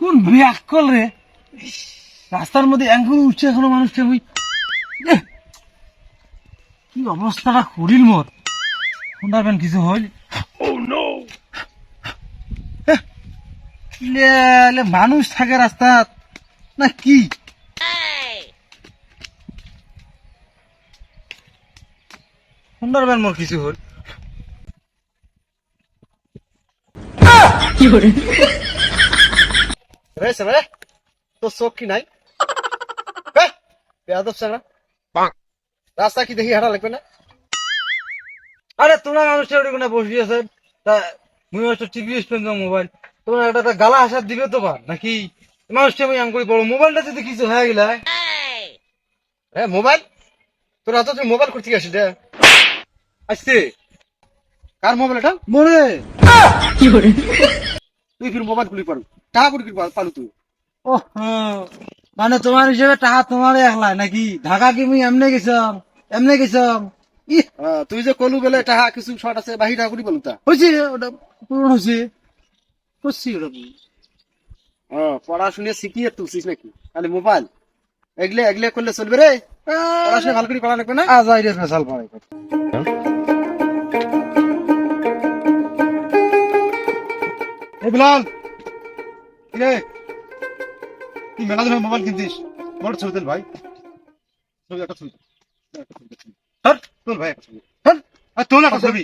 কোন back call রে? রাস্তার মধ্যে এখন উঠছে এখনও মানুষটা ওই কি অবস্থাটা করিল মোর? শুনতে পারবেন কিছু হইল? লে লে মানুষ থাকে রাস্তাত না কি? শুনতে পারবেন মোর কিছু হইল? রে সেবে তোর কি নাই বেয়াদব সাংরা রাস্তা কি দেখি হাঁটা লাগবে না আরে তোমরা মানুষটা ওটি বসে আছে তা মুই টিভি স্পেন্ড মোবাইল তোমরা একটা গালা হাসার দিবে তো পার নাকি মানুষটা আমি বড় মোবাইলটা যদি কিছু হয়ে গেলে হ্যাঁ মোবাইল তোর হাতে মোবাইল করতে গেছিস রে আসছে কার মোবাইল এটা? মনে তুই ফির মোবাইল খুলি পারু টাকা করে কিনবি পালু তুই। ও। মানে তোমার হিসেবে টাকা তোমার একলা নাকি? ঢাকা কি মুই এমনি গেছাম? এমনি গেছাম? ই হ্যাঁ, তুই যে কলু বেলে টাকা কিছু শর্ট আছে বাহির টাকা করি পালু তা? হয়েছে ওটা পূরণ হয়েছে করছি ওটা হ্যাঁ পড়াশুনে শিখিয়ে তুলছিস নাকি? খালি মোবাইল? এগলে এগলে করলে চলবে রে? পড়াশুনে ভালো করে করা লাগবে না? আজ আইরে ফেসাল পাড়াই এই বিলাল! কি রে তুই মেলা দিনের মোবাইল কিনছিস বড় ছবি তুল ভাই। ছবি একটা ছবি। হ্যাঁ ভাই একটা ছবি। হ্যাঁ আর একটা ছবি।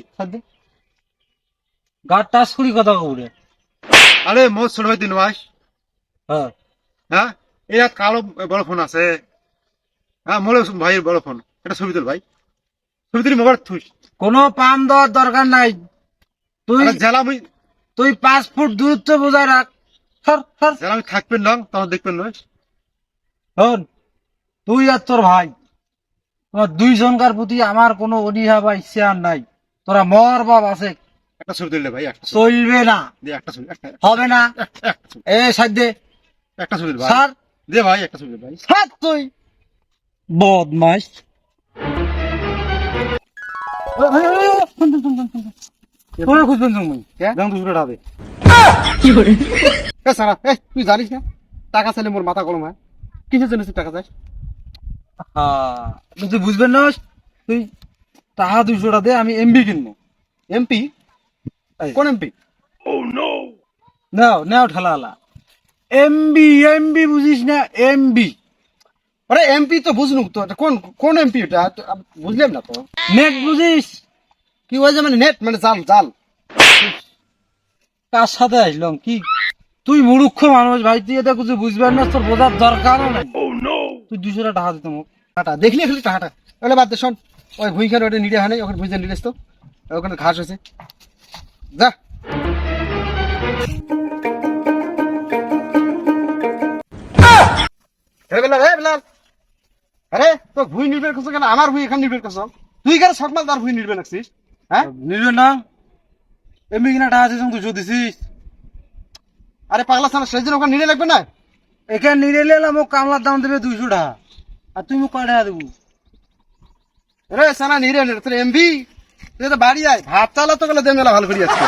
টাচ করি কথা কবরে আরে মোর ছোট ভাই দিন মাস। হ্যাঁ। হ্যাঁ? কালো বড় ফোন আছে। হ্যাঁ মোর ভাইয়ের বড় ফোন। একটা ছবি তুল ভাই। ছবি তুলি মোবাইল থুস। কোনো পাম দেওয়ার দরকার নাই। তুই জেলা তুই পাঁচ ফুট দূরত্ব বজায় রাখ সর সর আমি থাকবেন না তখন দেখবেন না শোন তুই আর তোর ভাই তোমার দুইজনকার প্রতি আমার কোনো অনীহা বা ইচ্ছা আর নাই তোরা মর বাপ আছে একটা ছবি তুললে ভাই একটা চলবে না দে একটা ছবি একটা হবে না এ সাধ্যে একটা ছবি দে ভাই স্যার দে ভাই একটা ছবি দে ভাই সাত তুই বদমাস তোরা খুঁজবেন তুমি হ্যাঁ? দুশো টাকা এ সারা এ তুই জানিস না? টাকা চাইলে মোর মাথা গরম হয়। কিসের জন্য তুই টাকা চাস? হ্যাঁ তুই বুঝবেন না তুই টাকা দে আমি এমবি কিনবো। এমপি কোন এমপি নাও নাও ঠেলা হালা এমবি এমবি বুঝিস না এমবি আরে এমপি তো বুঝলুম তো কোন কোন এমপি এটা? বুঝলাম না তো। নেট বুঝিস? কি যে মানে নেট? মানে চাল চাল। কার সাথে আসলাম? কি? তুই মূর্খ মানুষ ভাই তুই এটা কিছু বুঝবেন না তোর বোঝার দরকারও নাই। তুই দুশো টাকা দিতে মোক টাটা দেখলি খালি টাকাটা? বাদ দে শোন। ওই ভুইখানে ওটা নিড়ে হয় ওখানে ভুইজা নিড়েস তো ওখানে ঘাস হয়েছে যা। আরে তো ভুই নির্বের করছ কেন? আমার ভুই এখানে নির্বের করছ। তুই কেন সকমাল তার ভুই নির্বের রাখছিস হ্যাঁ? নিবে না। এমনি কিনা টাকা আছে দুশো দিছিস? আরে পাগলা সালা সেদিন ওখানে নিলে লাগবে না? এখানে নিরে এলে মোক কামলার দাম দেবে দুইশো টাকা। আর তুই মোক কয় টাকা দেবো? রে সানা নিরে নিরে তোর এমবি তুই তো বাড়ি আয়। ভাত চালা তো গেলে দেবে ভালো করে আজকে।